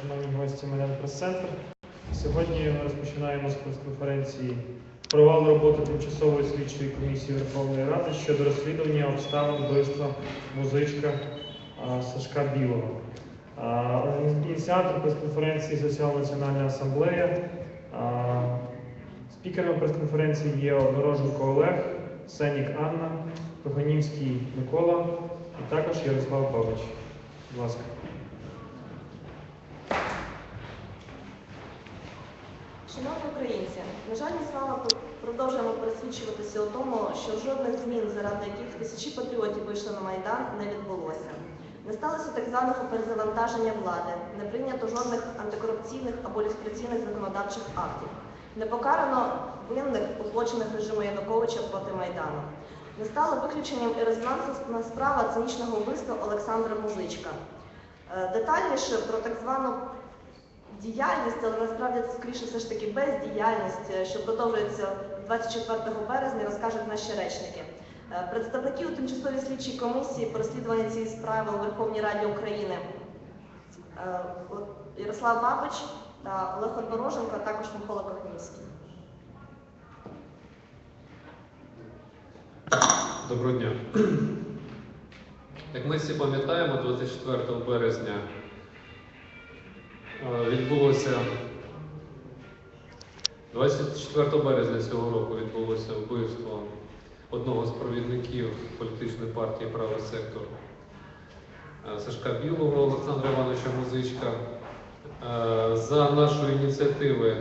шановні гості Майдан Прес-центр. Сьогодні ми розпочинаємо з прес-конференції провал роботи тимчасової слідчої комісії Верховної Ради щодо розслідування обставин вбивства музичка Сашка Білого. Ініціатор прес-конференції Соціал-Національна асамблея. А, прес-конференції є Однороженко Олег, Сенік Анна, Коганівський Микола і також Ярослав Бабич. Будь ласка. Шановні українці, на жаль, ми з вами продовжуємо пересвідчуватися у тому, що жодних змін, заради яких тисячі патріотів вийшли на Майдан, не відбулося. Не сталося так званого перезавантаження влади, не прийнято жодних антикорупційних або люстраційних законодавчих актів. Не покарано винних у злочинах режиму Януковича проти Майдану. Не стало виключенням і резонансна справа цинічного вбивства Олександра Музичка. Е, Детальніше про так звану діяльність, але насправді це скоріше все ж таки бездіяльність, е, що продовжується 24 березня, розкажуть наші речники. Е, Представники у тимчасовій слідчій комісії по розслідуванню цієї справи у Верховній Раді України е, Ярослав Бабич та Олег Однороженко, а також Микола Кохнівський. Доброго дня. Як ми всі пам'ятаємо, 24 березня відбулося 24 березня цього року відбулося вбивство одного з провідників політичної партії Правий сектор е, Сашка Білого Олександра Івановича Музичка. Е, За нашої ініціативи,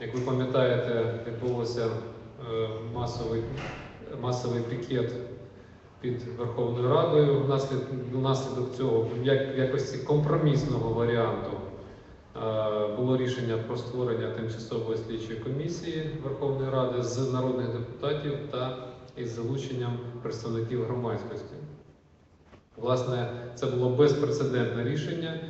як ви пам'ятаєте, відбулося е, масовий масовий пікет під Верховною Радою. Внаслідок, внаслідок цього, як якості компромісного варіанту, е, було рішення про створення тимчасової слідчої комісії Верховної Ради з народних депутатів та із залученням представників громадськості. Власне, це було безпрецедентне рішення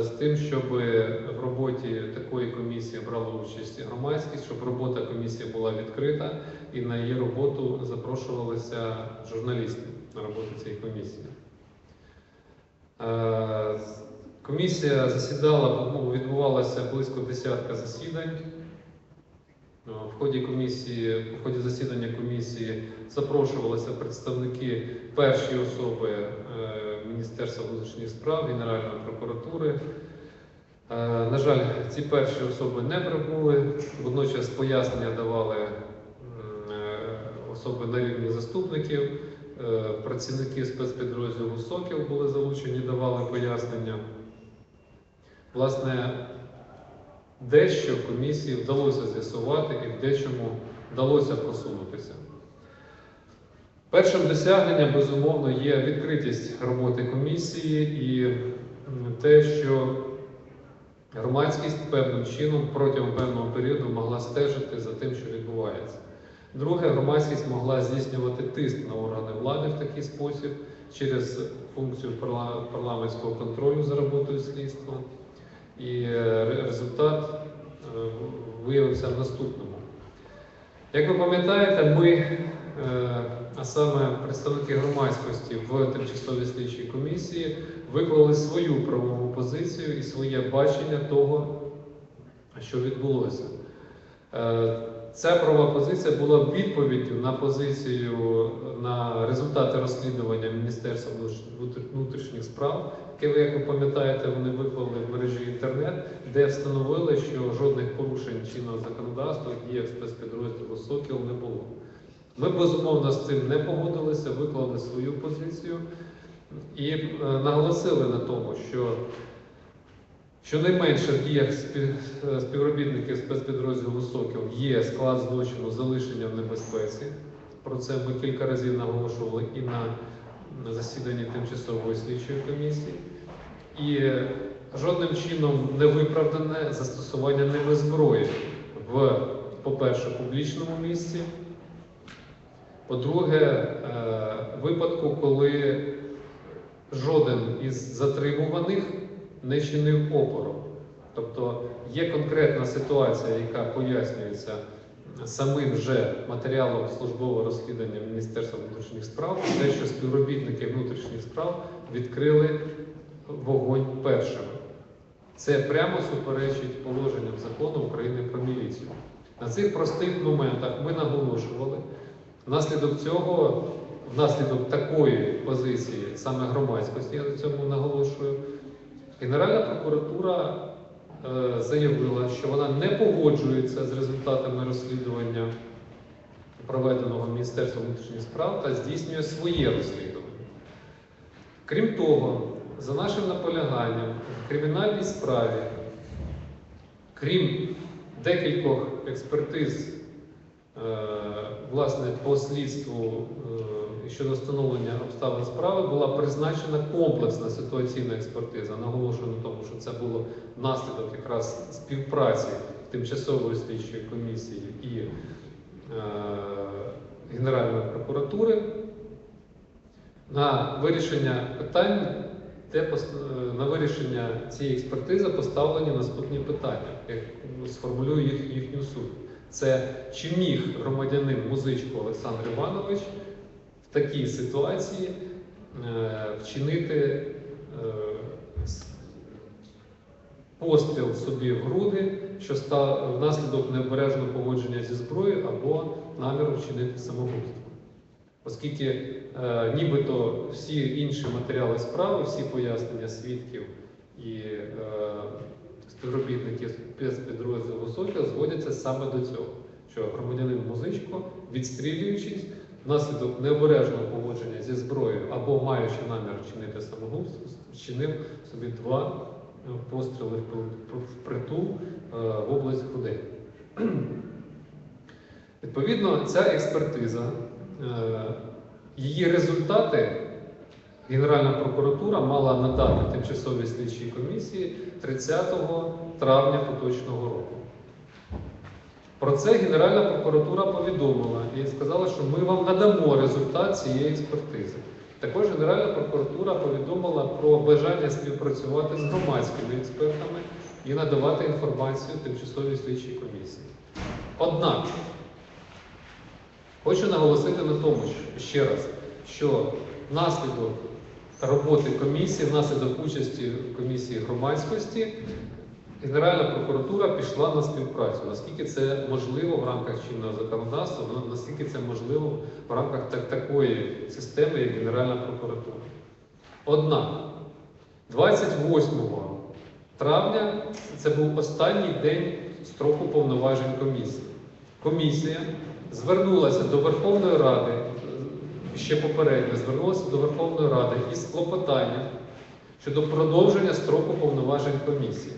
з тим, щоб в роботі такої комісії брала участь громадськість, щоб робота комісії була відкрита і на її роботу запрошувалися журналісти на роботу цієї комісії. Е, Комісія засідала, ну, відбувалося близько десятка засідань. Е, В ході комісії, в ході засідання комісії запрошувалися представники першої особи е, Міністерства внутрішніх справ, Генеральної прокуратури. Е, На жаль, ці перші особи не прибули. Водночас пояснення давали е, особи на рівні заступників. Е, Працівники спецпідрозділу Сокіл були залучені, давали пояснення. Власне, дещо комісії вдалося з'ясувати і в дечому вдалося просунутися. Першим досягненням, безумовно, є відкритість роботи комісії і те, що громадськість певним чином протягом певного періоду могла стежити за тим, що відбувається. Друге, громадськість могла здійснювати тиск на органи влади в такий спосіб через функцію парламентського контролю за роботою слідства. І е, результат е, виявився в наступному. Як ви пам'ятаєте, ми, е, а саме представники громадськості в тимчасовій слідчій комісії, виклали свою правову позицію і своє бачення того, що відбулося. Е, Ця правова позиція була відповіддю на позицію на результати розслідування Міністерства внутрішніх справ, яке як ви пам'ятаєте, вони виклали в мережі інтернет, де встановили, що жодних порушень чинного законодавства діях спецпідрозділу Сокіл не було. Ми безумовно з цим не погодилися, виклали свою позицію і е, наголосили на тому, що Щонайменше в діях е, співробітників спецпідрозділу Сокіл є склад злочину залишення в небезпеці. Про це ми кілька разів наголошували і на засіданні тимчасової слідчої комісії. І е, жодним чином не виправдане застосування ними зброї в, по-перше, публічному місці. По-друге, е, випадку, коли жоден із затримуваних не чинив опору. Тобто є конкретна ситуація, яка пояснюється самим же матеріалом службового розслідування Міністерства внутрішніх справ, те, що співробітники внутрішніх справ відкрили вогонь першими. Це прямо суперечить положенням закону України про міліцію. На цих простих моментах ми наголошували. Внаслідок цього, внаслідок такої позиції саме громадськості, я на цьому наголошую, Генеральна прокуратура е, заявила, що вона не погоджується з результатами розслідування, проведеного Міністерством внутрішніх справ, та здійснює своє розслідування. Крім того, за нашим наполяганням, в кримінальній справі, крім декількох експертиз, власне, по слідству е, щодо встановлення обставин справи, була призначена комплексна ситуаційна експертиза. Наголошую на тому, що це було внаслідок якраз співпраці тимчасової слідчої комісії і е, Генеральної прокуратури на вирішення питань, де е, на вирішення цієї експертизи поставлені наступні питання. Я сформулюю їх їхню суть. Це чи міг громадянин Музичко Олександр Іванович в такій ситуації е, вчинити е, постріл собі в груди, що став внаслідок необережного поводження зі зброєю або наміру вчинити самогубство. Оскільки е, нібито всі інші матеріали справи, всі пояснення свідків і е, співробітників спецпідрозділу Сокіл зводяться саме до цього, що громадянин Музичко, відстрілюючись внаслідок необережного поводження зі зброєю або маючи намір вчинити самогубство, вчинив собі два е, постріли в впритул е, в область грудей. Відповідно, ця експертиза, е, її результати Генеральна прокуратура мала надати тимчасовій слідчій комісії 30 травня поточного року. Про це Генеральна прокуратура повідомила і сказала, що ми вам надамо результат цієї експертизи. Також Генеральна прокуратура повідомила про бажання співпрацювати з громадськими експертами і надавати інформацію тимчасовій слідчій комісії. Однак, хочу наголосити на тому, що- ще раз, що внаслідок роботи комісії, внаслідок участі в комісії громадськості, Генеральна прокуратура пішла на співпрацю, наскільки це можливо в рамках чинного законодавства, наскільки це можливо в рамках так- такої системи, як Генеральна прокуратура. Однак, 28 травня це був останній день строку повноважень комісії. Комісія звернулася до Верховної Ради, ще попередньо звернулася до Верховної Ради із клопотанням щодо продовження строку повноважень комісії.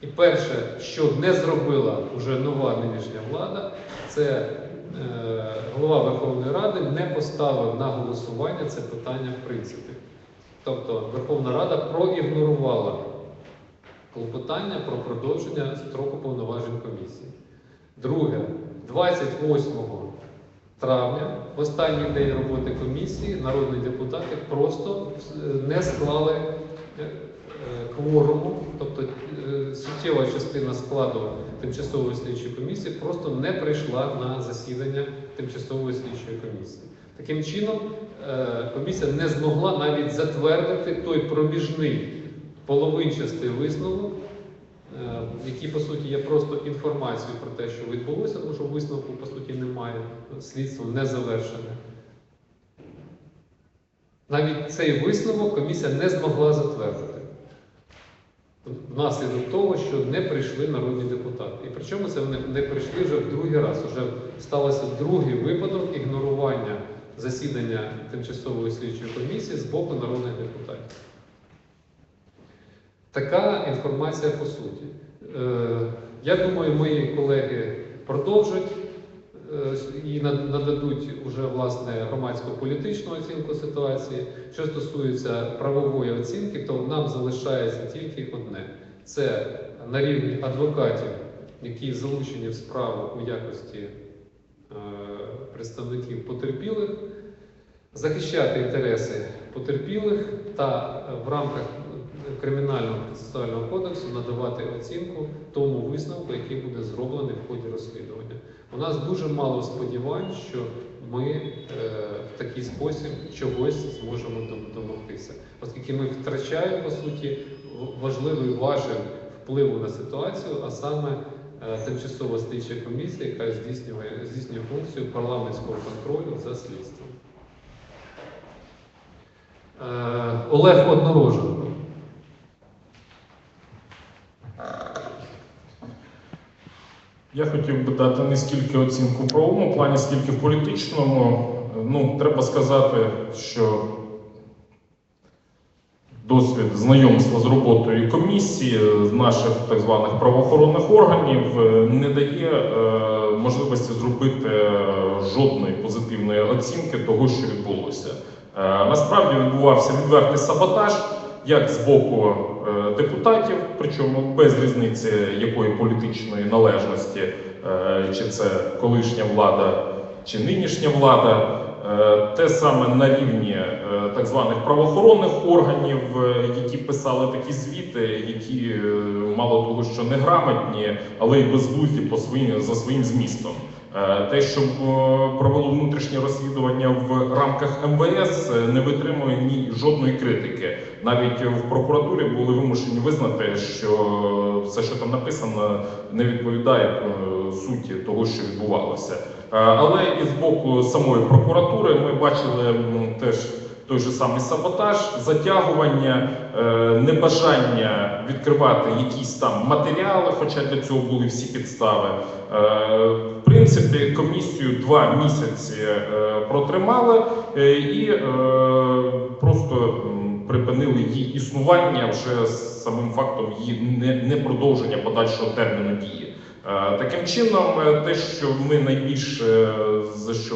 І перше, що не зробила вже нова нинішня влада, це е, голова Верховної Ради не поставив на голосування це питання в принципі. Тобто Верховна Рада проігнорувала клопотання про продовження строку повноважень комісії. Друге, 28 травня, в останній день роботи комісії, народні депутати просто е, не склали е, кворуму, тобто е, суттєва частина складу тимчасової слідчої комісії просто не прийшла на засідання тимчасової слідчої комісії. Таким чином, комісія не змогла навіть затвердити той проміжний половинчастий висновок, е, який по суті є просто інформацією про те, що відбулося, тому що висновку по суті немає, слідство не завершене. Навіть цей висновок комісія не змогла затвердити. Внаслідок того, що не прийшли народні депутати. І причому це вони не прийшли вже в другий раз. Уже сталося другий випадок ігнорування засідання тимчасової слідчої комісії з боку народних депутатів. Така інформація по суті. Е, Я думаю, мої колеги продовжать е, і нададуть уже власне громадсько-політичну оцінку ситуації. Що стосується правової оцінки, то нам залишається тільки одне: це на рівні адвокатів, які залучені в справу у якості е, представників потерпілих, захищати інтереси потерпілих та в рамках кримінального процесуального кодексу надавати оцінку тому висновку, який буде зроблений в ході розслідування. У нас дуже мало сподівань, що ми е, в такий спосіб чогось зможемо домогтися, оскільки ми втрачаємо по суті важливий важель впливу на ситуацію, а саме е, тимчасова слідча комісія, яка здійснює, здійснює функцію парламентського контролю за слідством. Е, Олег Однороженко. Я хотів би дати не скільки оцінку в правовому плані, скільки в політичному. Ну, треба сказати, що досвід знайомства з роботою комісії, з наших так званих правоохоронних органів е, не дає е, можливості зробити е, жодної позитивної оцінки того, що відбулося. Е, насправді відбувався відвертий саботаж як з боку депутатів, причому без різниці якої політичної належності, е, чи це колишня влада, чи нинішня влада. Е, Те саме на рівні е, так званих правоохоронних органів, е, які писали такі звіти, які е, мало того, що неграмотні, але й безглузді по своїм за своїм змістом. Е, Те, що е, провело внутрішнє розслідування в рамках МВС, е, не витримує ні жодної критики. Навіть в прокуратурі були вимушені визнати, що все, що там написано, не відповідає суті того, що відбувалося. Але і з боку самої прокуратури ми бачили теж той же самий саботаж, затягування, е, небажання відкривати якісь там матеріали, хоча для цього були всі підстави. Е, В принципі, комісію два місяці е, протримали і просто припинили її існування вже самим фактом її не, не подальшого терміну дії. Таким чином, те, що ми найбільше за що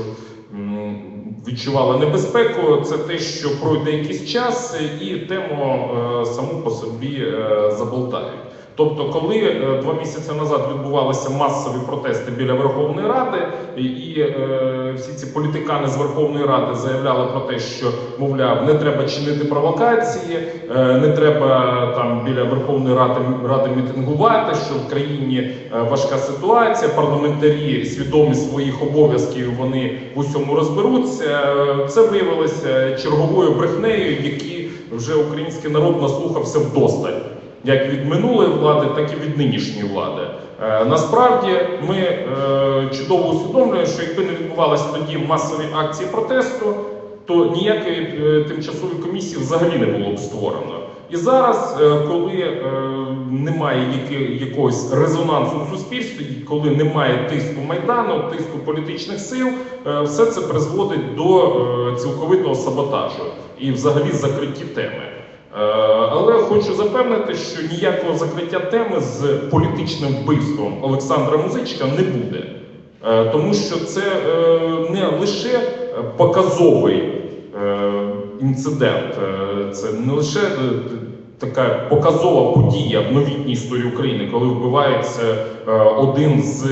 м, відчували небезпеку, це те, що пройде якийсь час і тему е, саму по собі е, заболтають. Тобто, коли е, два місяці назад відбувалися масові протести біля Верховної Ради, і, е, всі ці політикани з Верховної Ради заявляли про те, що мовляв, не треба чинити провокації, е, не треба там біля Верховної Ради, Ради мітингувати, що в країні важка ситуація, парламентарі свідомі своїх обов'язків, вони в усьому розберуться. Це виявилося черговою брехнею, які вже український народ наслухався вдосталь як від минулої влади, так і від нинішньої влади. Е, насправді ми е, чудово усвідомлюємо, що якби не відбувалися тоді масові акції протесту, то ніякої е, тимчасової комісії взагалі не було б створено. І зараз, коли немає якогось резонансу в суспільстві, коли немає тиску майдану, тиску політичних сил, все це призводить до цілковитого саботажу і взагалі закритті теми. Е, Але хочу запевнити, що ніякого закриття теми з політичним вбивством Олександра Музичка не буде. Е, Тому що це е, не лише показовий інцидент, це не лише така показова подія в новітній історії України, коли вбивається один з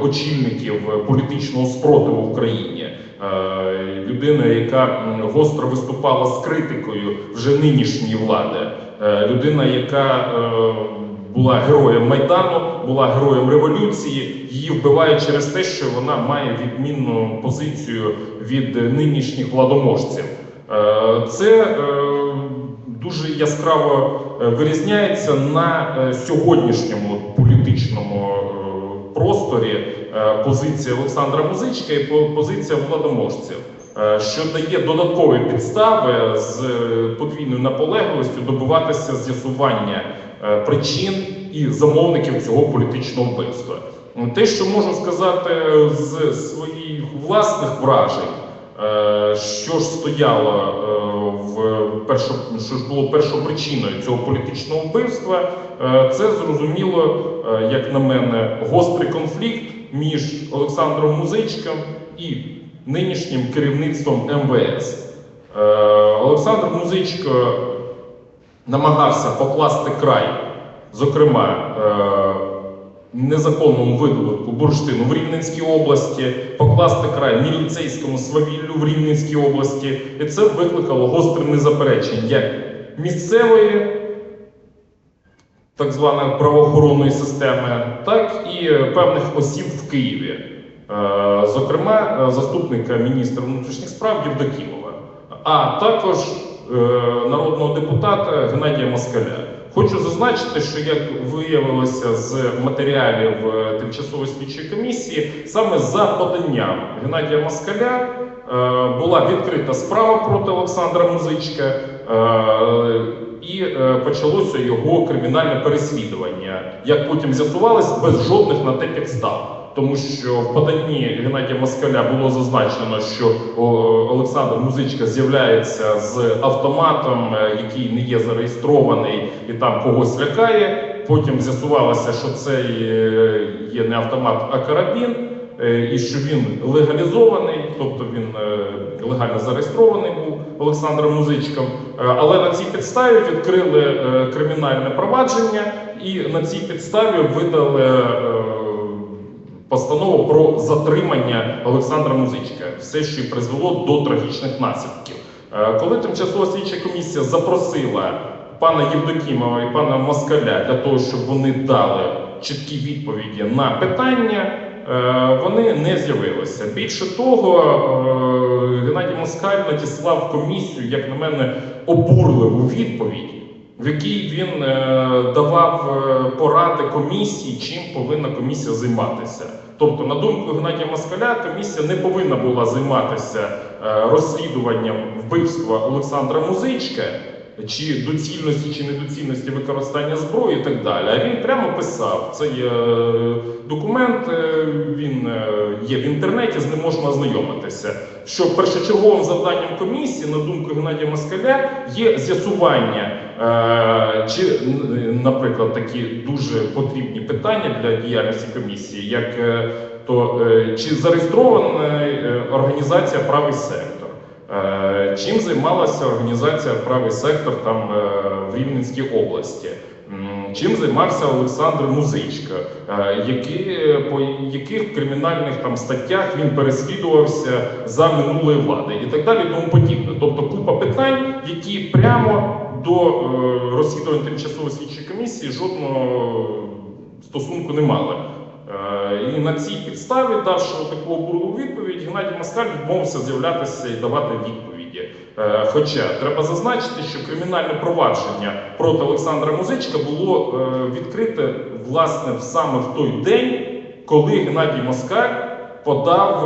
очільників політичного спротиву в Україні. Е, Людина, яка гостро виступала з критикою вже нинішньої влади, Е, людина, яка е, була героєм майдану, була героєм революції. Її вбивають через те, що вона має відмінну позицію від нинішніх владоможців. Це дуже яскраво вирізняється на сьогоднішньому політичному просторі позиція Олександра Музичка і позиція владоможців, е, що дає додаткові підстави з е, подвійною наполегливістю добиватися з'ясування е, причин і замовників цього політичного вбивства. Те, що можу сказати з своїх власних вражень, е, що ж стояло е, в першо, що ж було першопричиною цього політичного вбивства, е, це зрозуміло, е, як на мене, гострий конфлікт між Олександром Музичком і нинішнім керівництвом МВС. Е, Олександр Музичко намагався покласти край, зокрема, е, незаконному видобутку бурштину в Рівненській області, покласти край міліцейському свавіллю в Рівненській області, і це викликало гостре незаперечення як місцевої так званої правоохоронної системи, так і е, певних осіб в Києві, Е, зокрема, е, заступника міністра внутрішніх справ Євдокімова, а також народного депутата Геннадія Москаля. Хочу зазначити, що як виявилося з матеріалів тимчасової слідчої комісії, саме за поданням Геннадія Москаля була відкрита справа проти Олександра Музичка, і е, почалося його кримінальне переслідування. Як потім з'ясувалось, без жодних на те підстав. Тому що в поданні Геннадія Москаля було зазначено, що Олександр Музичка з'являється з автоматом, е, який не є зареєстрований і там когось лякає. Потім з'ясувалося, що це е, є не автомат, а карабін, і що він легалізований, тобто він е, легально зареєстрований був Олександром Музичком. Е, Але на цій підставі відкрили е, кримінальне провадження і на цій підставі видали. е, постанову про затримання Олександра Музичка, все, що й призвело до трагічних наслідків. Е, Коли тимчасова слідча комісія запросила пана Євдокімова і пана Москаля для того, щоб вони дали чіткі відповіді на питання, е, вони не з'явилися. Більше того, е, Геннадій Москаль надіслав комісію, як на мене, обурливу відповідь в якій він е, давав е, поради комісії, чим повинна комісія займатися. Тобто, на думку Геннадія Москаля, комісія не повинна була займатися е, розслідуванням вбивства Олександра Музичка, чи доцільності чи недоцільності використання зброї і так далі. А він прямо писав: це є е, документ, е, він е, є в інтернеті, з ним можна ознайомитися. Що першочерговим завданням комісії, на думку Геннадія Москаля, є з'ясування, чи, наприклад, такі дуже потрібні питання для діяльності комісії, як то чи зареєстрована організація правий сектор. Е, Чим займалася організація Правий сектор там е, в Рівненській області? Чим займався Олександр Музичка? Е, Які, по яких кримінальних там статтях він переслідувався за минулої влади і так далі, тому подібне. Тобто купа питань, які прямо до розслідувань тимчасової слідчої комісії жодного стосунку не мали. Е, І на цій підставі, давши таку обурливу відповідь, Геннадій Москаль відмовився з'являтися і давати відповіді. Е, Хоча треба зазначити, що кримінальне провадження проти Олександра Музичка було е, відкрите власне саме в той день, коли Геннадій Москаль подав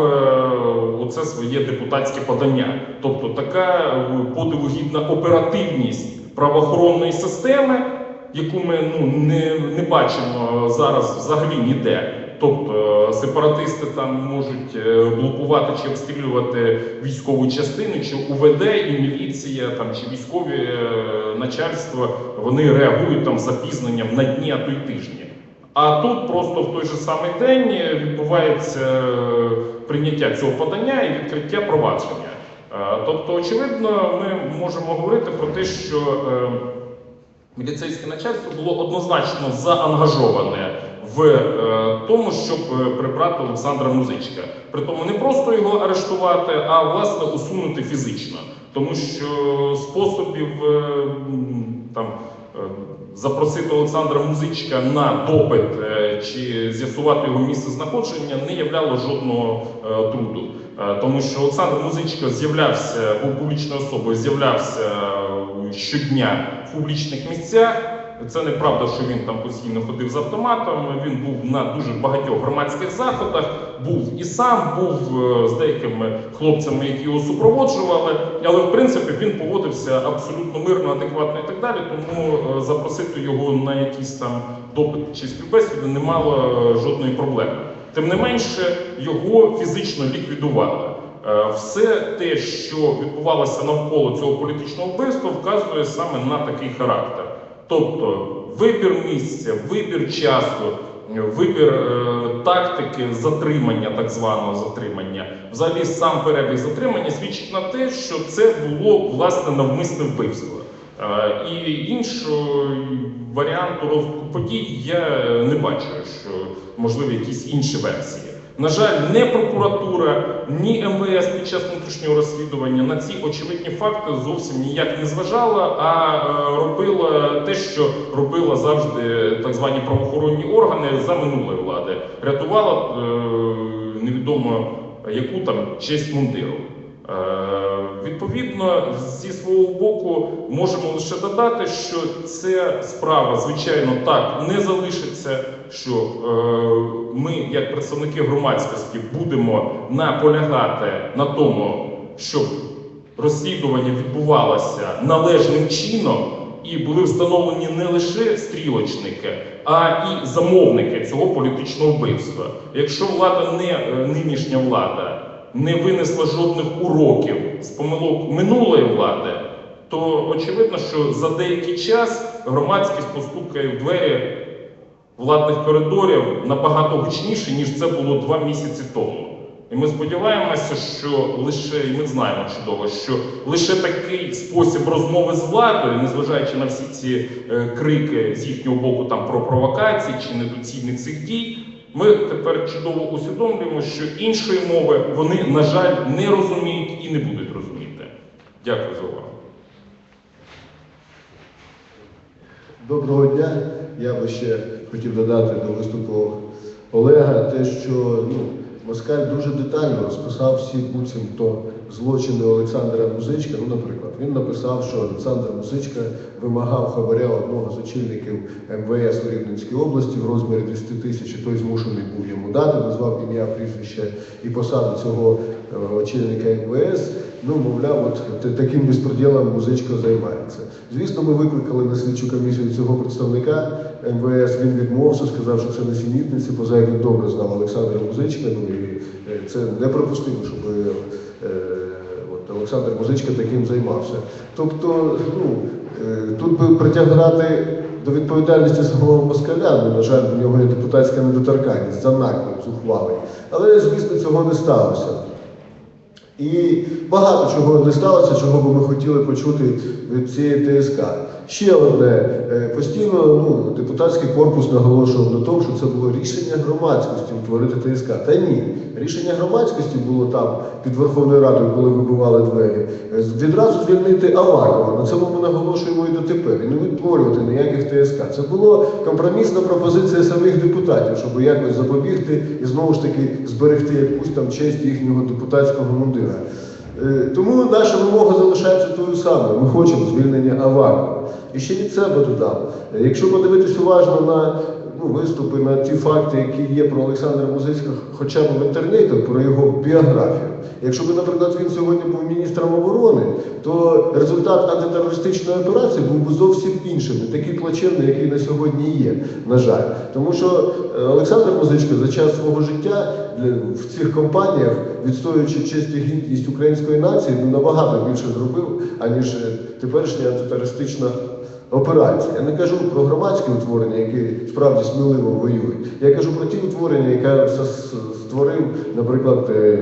оце своє депутатське подання. Тобто така подивогідна оперативність правоохоронної системи, яку ми ну, не, не бачимо зараз взагалі ніде. Тобто е, сепаратисти там можуть е, блокувати чи обстрілювати військову частину, чи УВД і міліція, там чи військові е, начальство, вони реагують там запізненням на дні, а то й тижні. А тут просто в той же самий день відбувається прийняття цього подання і відкриття провадження. Тобто, очевидно, ми можемо говорити про те, що міліцейське начальство було однозначно заангажоване в е, тому, щоб е, прибрати Олександра Музичка. Притому не просто його арештувати, а власне усунути фізично. Тому що способів е, там запросити Олександра Музичка на допит чи з'ясувати його місце знаходження не являло жодного труду. Тому що Олександр Музичко з'являвся був публічною особою, з'являвся щодня в публічних місцях. Це неправда, що він там постійно ходив з автоматом. Він був на дуже багатьох громадських заходах, був і сам, був е, з деякими хлопцями, які його супроводжували. Але в принципі він поводився абсолютно мирно, адекватно і так далі. Тому е, запросити його на якісь там допит чи співбесіди не мало е, жодної проблеми. Тим не менше, його фізично ліквідували. Все те, що відбувалося навколо цього політичного вбивства, вказує саме на такий характер. Тобто вибір місця, вибір часу, вибір е, тактики затримання, так званого затримання, взагалі сам перебіг затримання свідчить на те, що це було власне навмисне вбивство. Е, І іншого варіанту розвитку подій я не бачу, що можливі якісь інші версії. На жаль, не прокуратура, ні МВС під час внутрішнього розслідування на ці очевидні факти зовсім ніяк не зважала, а е, робила те, що робила завжди так звані правоохоронні органи за минулої влади. Рятувала е, невідомо яку там честь мундиру. Е, Відповідно, зі свого боку можемо лише додати, що ця справа, звичайно, так не залишиться. Що е, ми, як представники громадськості, будемо наполягати на тому, щоб розслідування відбувалося належним чином і були встановлені не лише стрілочники, а і замовники цього політичного вбивства. Якщо влада не е, нинішня влада не винесла жодних уроків з помилок минулої влади, то очевидно, що за деякий час громадськість постукає в двері владних коридорів набагато гучніше, ніж це було два місяці тому. І ми сподіваємося, що лише і ми знаємо чудово, що лише такий спосіб розмови з владою, незважаючи на всі ці е, крики з їхнього боку там про провокації чи недоцільних цих дій, ми тепер чудово усвідомлюємо, що іншої мови вони, на жаль, не розуміють і не будуть розуміти. Дякую за увагу. Доброго дня. Я би ще хотів додати до виступу Олега те, що ну, Москаль дуже детально розписав всі буцімто злочини Олександра Музичка. Ну, наприклад, він написав, що Олександр Музичка вимагав хабаря одного з очільників МВС у Рівненській області в розмірі 10 тисяч, і той змушений був йому дати, назвав ім'я, прізвище і посаду цього е, очільника МВС. Ну, мовляв, от таким безпреділом музичка займається. Звісно, ми викликали на слідчу комісію цього представника МВС. Він відмовився, сказав, що це несенітниці, поза як він добре знав Олександра Музичка. Ну і е, це неприпустимо, щоб е, Олександр Музичка таким займався. Тобто, ну, е, тут би притягати до відповідальності самого москаля, ну, на жаль, у нього є депутатська недоторканність за наклеп зухвалий. Але, звісно, цього не сталося. І багато чого не сталося, чого би ми хотіли почути від цієї ТСК. Ще одне Е, постійно ну, депутатський корпус наголошував на тому, що це було рішення громадськості утворити ТСК. Та ні, рішення громадськості було там під Верховною Радою, коли вибивали двері. Е, Відразу звільнити Авакова. На цьому ми наголошуємо і дотепер. І не відтворювати ніяких ТСК. Це була компромісна пропозиція самих депутатів, щоб якось запобігти і знову ж таки зберегти якусь там честь їхнього депутатського мундира. Е, Тому наша вимога залишається тою самою. Ми хочемо звільнення Авакова. І ще від себе додам. Е, Якщо подивитись уважно на ну, виступи, на ті факти, які є про Олександра Музицького, хоча б в інтернеті, про його біографію. Якщо б, наприклад, він сьогодні був міністром оборони, то результат антитерористичної операції був би зовсім іншим, не такий плачевний, який на сьогодні є, на жаль. Тому що е, Олександр Музичко за час свого життя в цих компаніях, відстоюючи честь і гідність української нації, ну, набагато більше зробив, аніж е, теперішня антитерористична операція. Я не кажу про громадські утворення, які справді сміливо воюють. Я кажу про ті утворення, які створив, наприклад. е,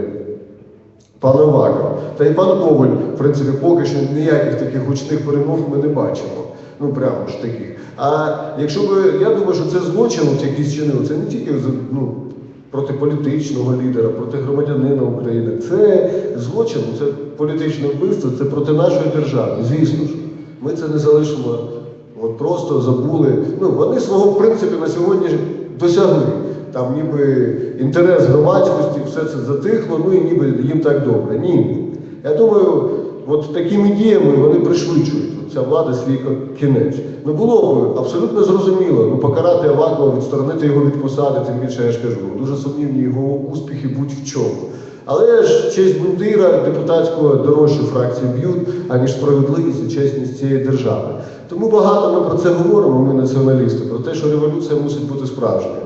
Пан Аваков. Та і пан Коваль, в принципі, поки що ніяких таких гучних перемог ми не бачимо. Ну прямо ж таких. А якщо би, я думаю, що це злочин, якийсь чинив, це не тільки ну, проти політичного лідера, проти громадянина України. Це злочин, це політичне вбивство, це проти нашої держави. Звісно ж. Ми це не залишимо, от просто забули. Ну, вони свого в принципі на сьогодні досягли. Там ніби інтерес громадськості, все це затихло, ну і ніби їм так добре. Ні. Я думаю, от такими діями вони пришвидшують ця влада свій кінець. Ну було б абсолютно зрозуміло, ну покарати Авакова, відсторонити його від посади, тим більше я ж кажу, дуже сумнівні його успіхи будь-в чому. Але ж честь бунтира депутатського дорожче фракції б'ють, аніж справедливість і чесність цієї держави. Тому багато ми про це говоримо, ми націоналісти, про те, що революція мусить бути справжньою.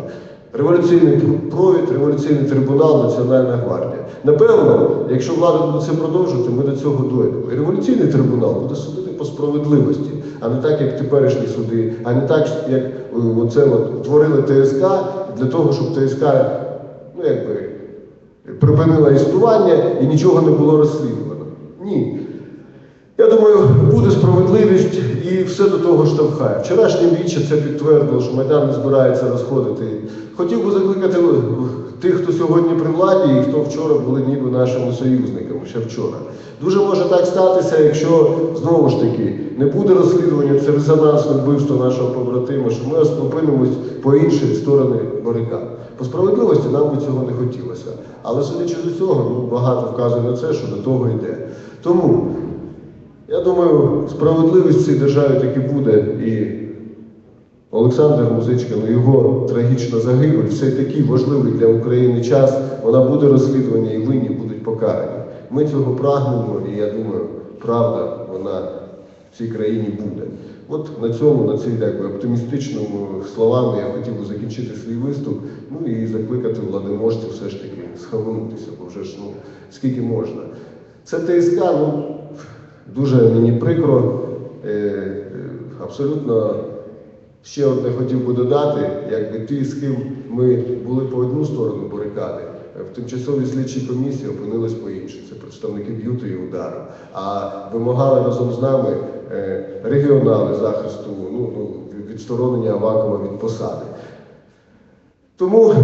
Революційний провід, революційний трибунал, Національна гвардія. Напевно, якщо влада буде це продовжувати, ми до цього дойдемо. І революційний трибунал буде судити по справедливості, а не так, як теперішні суди, а не так, як е, оце от творили ТСК для того, щоб ТСК, ну якби припинила існування і нічого не було розслідувано. Ні. Я думаю, буде справедливість і все до того штовхає. Вчорашнє віче це підтвердило, що Майдан не збирається розходити. Хотів би закликати тих, хто сьогодні при владі і хто вчора були ніби нашими союзниками, ще вчора. Дуже може так статися, якщо знову ж таки не буде розслідування, це резонансне вбивство нашого побратима, що ми опинимось по іншій сторони барикад. По справедливості нам би цього не хотілося. Але судячи з цього, ну, багато вказує на це, що до того йде. Тому я думаю, справедливість в цій державі таки буде. І Олександр Музичка, ну його трагічна загибель в цей такий важливий для України час, вона буде розслідування і винні будуть покарані. Ми цього прагнемо, і я думаю, правда, вона в цій країні буде. От на цьому, на цій якби, оптимістичному словами я хотів би закінчити свій виступ, ну і закликати владиможців все ж таки схаменутися, бо вже ж ну скільки можна. Це ТСК, ну дуже мені прикро, е, е, абсолютно ще одне хотів би додати, якби ті, з ким ми були по одну сторону барикади, е, в тимчасовій слідчій комісії опинились по іншій. Це представники б'юту і удару. А вимагали разом з нами регіонали захисту, ну, ну, відсторонення Авакова від посади. Тому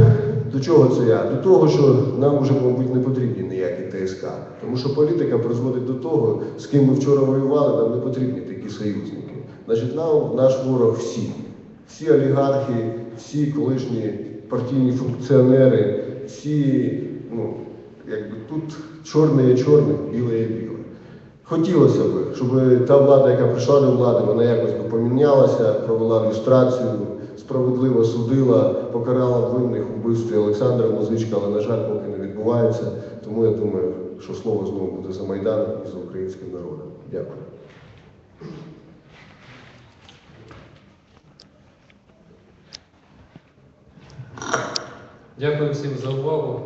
до чого це я? До того, що нам вже, мабуть, не потрібні ніякі ТСК. Тому що політика призводить до того, з ким ми вчора воювали, нам не потрібні такі союзники. Значить, нам наш ворог всі. Всі олігархи, всі колишні партійні функціонери, всі, ну, якби тут чорне є чорне, біле є біле. Хотілося б, щоб та влада, яка прийшла до влади, вона якось би помінялася, провела люстрацію, справедливо судила, покарала винних вбивстві Олександра Музичка, але, на жаль, поки не відбувається. Тому я думаю, що слово знову буде за Майдан і за українським народом. Дякую. Дякую всім за увагу.